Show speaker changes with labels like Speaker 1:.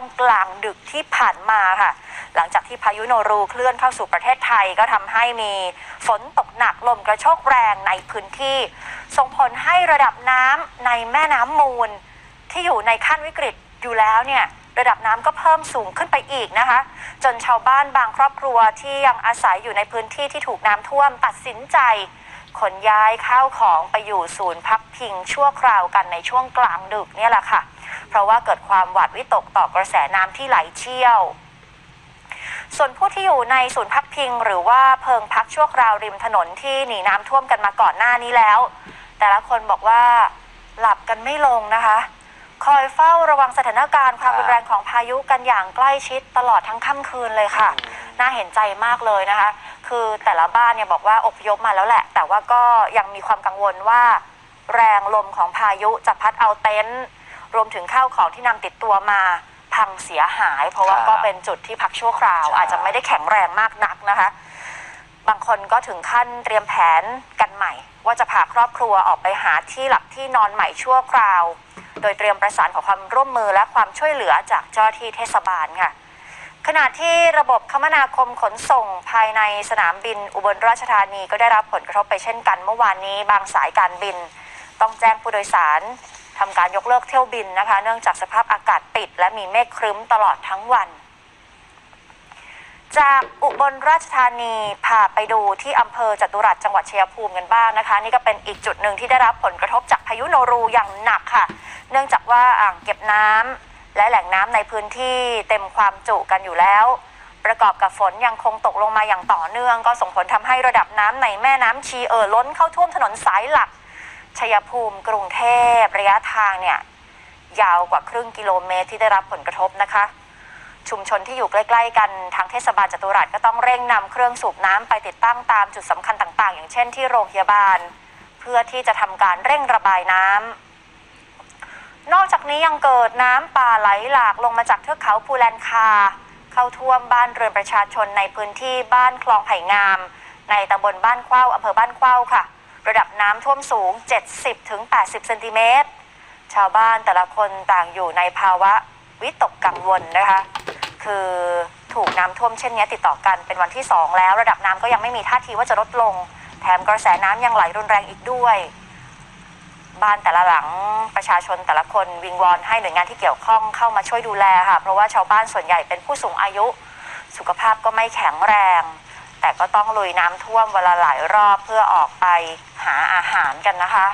Speaker 1: งกลางดึกที่ผ่านมาค่ะ หลังจากที่พายุโนรูเคลื่อนเข้าสู่ประเทศไทยก็ทำให้มีฝนตกหนักลมกระโชกแรงในพื้นที่ ส่งผลให้ระดับน้ำในแม่น้ำมูล ที่อยู่ในขั้นวิกฤตอยู่แล้วเนี่ยระดับน้ำก็เพิ่มสูงขึ้นไปอีกนะคะ จนชาวบ้านบางครอบครัวที่ยังอาศัยอยู่ในพื้นที่ที่ถูกน้ำท่วมตัดสินใจขนย้ายข้าวของไปอยู่ศูนย์พักพิงชั่วคราวกันในช่วงกลางดึกเนี่ยแหละค่ะ ราะว่าเกิดความหวาดวิตกต่อกระแสน้ำที่ไหลเชี่ยว ส่วนผู้ที่อยู่ในศูนย์พักพิง หรือว่าเพิงพักชั่วคราวริมถนนที่หนีน้ำท่วมกันมาก่อนหน้านี้แล้ว แต่ละคนบอกว่าหลับกันไม่ลงนะคะ คอยเฝ้าระวังสถานการณ์ความรุนแรงของพายุกันอย่างใกล้ชิดตลอดทั้งค่ำคืนเลยค่ะน่าเห็นใจมากเลยนะคะ คือแต่ละบ้านเนี่ยบอกว่าอพยพมาแล้วแหละ แต่ว่าก็ยังมีความกังวลว่า แรงลมของพายุจะพัดเอาเต็นท์ รวมถึงข้าวของที่นำติดตัวมาพังเสียหาย เพราะว่า
Speaker 2: ครับ
Speaker 1: ก็เป็นจุดที่พักชั่วคราว
Speaker 2: ใช่
Speaker 1: อาจจะไม่ได้แข็งแรงมากนักนะคะ บางคนก็ถึงขั้นเตรียมแผนกันใหม่ ว่าจะพาครอบครัวออกไปหาที่หลับที่นอนใหม่ชั่วคราว โดยเตรียมประสานขอความร่วมมือและความช่วยเหลือจากเจ้าหน้าที่เทศบาลค่ะ ขณะที่ระบบคมนาคมขนส่งภายในสนามบินอุบลราชธานีก็ได้รับผลกระทบไปเช่นกันเมื่อวานนี้บางสายการบิน ต้องแจ้งผู้โดยสาร ทำการยกเลิกเที่ยวบินนะคะ เนื่องจากสภาพอากาศปิด และมีเมฆครึ้มตลอดทั้งวัน จากอุบลราชธานีพาไปดูที่อำเภอจตุรัสจังหวัดชัยภูมิกันบ้างนะคะ นี่ก็เป็นอีกจุดหนึ่งที่ได้รับผลกระทบจากพายุโนรูอย่างหนักค่ะ เนื่องจากว่าอ่างเก็บน้ำและแหล่งน้ำในพื้นที่เต็มความจุกันอยู่แล้วประกอบกับฝนยังคงตกลงมาอย่างต่อเนื่อง ก็ส่งผลทำให้ระดับน้ำในแม่น้ำชีเอ่อล้นเข้าท่วมถนนสายหลัก ชัยภูมิกรุงเทพระยะทางเนี่ยยาวกว่าครึ่งกิโลเมตรที่ได้รับผลกระทบนะคะ ชุมชนที่อยู่ใกล้ ๆ กันทางเทศบาลจตุรัสก็ต้องเร่งนำเครื่องสูบน้ำไปติดตั้งตามจุดสำคัญต่าง ๆ อย่างเช่นที่โรงพยาบาล เพื่อที่จะทำการเร่งระบายน้ำนอกจากนี้ยังเกิดน้ำป่าไหลหลากลงมาจากเทือกเขาภูแลนคา เข้าท่วมบ้านเรือนประชาชนในพื้นที่บ้านคลองไผ่งาม ในตำบลบ้านเข้าอำเภอบ้านเข้าค่ะ ระดับน้ำท่วมสูง 70-80เซนติเมตร ชาวบ้านแต่ละคนต่างอยู่ในภาวะวิตกกังวลนะคะ คือถูกน้ำท่วมเช่นนี้ติดต่อกันเป็นวันที่ 2 แล้ว ระดับน้ำก็ยังไม่มีท่าทีว่าจะลดลง แถมกระแสน้ำยังไหลรุนแรงอีกด้วย บ้านแต่ละหลังประชาชนแต่ละคนวิงวอนให้หน่วยงานที่เกี่ยวข้องเข้ามาช่วยดูแลค่ะ เพราะว่าชาวบ้านส่วนใหญ่เป็นผู้สูงอายุ สุขภาพก็ไม่แข็งแรง แต่ก็ต้องลุยน้ำท่วมเวลาหลายรอบเพื่อออกไปหาอาหารกันนะคะ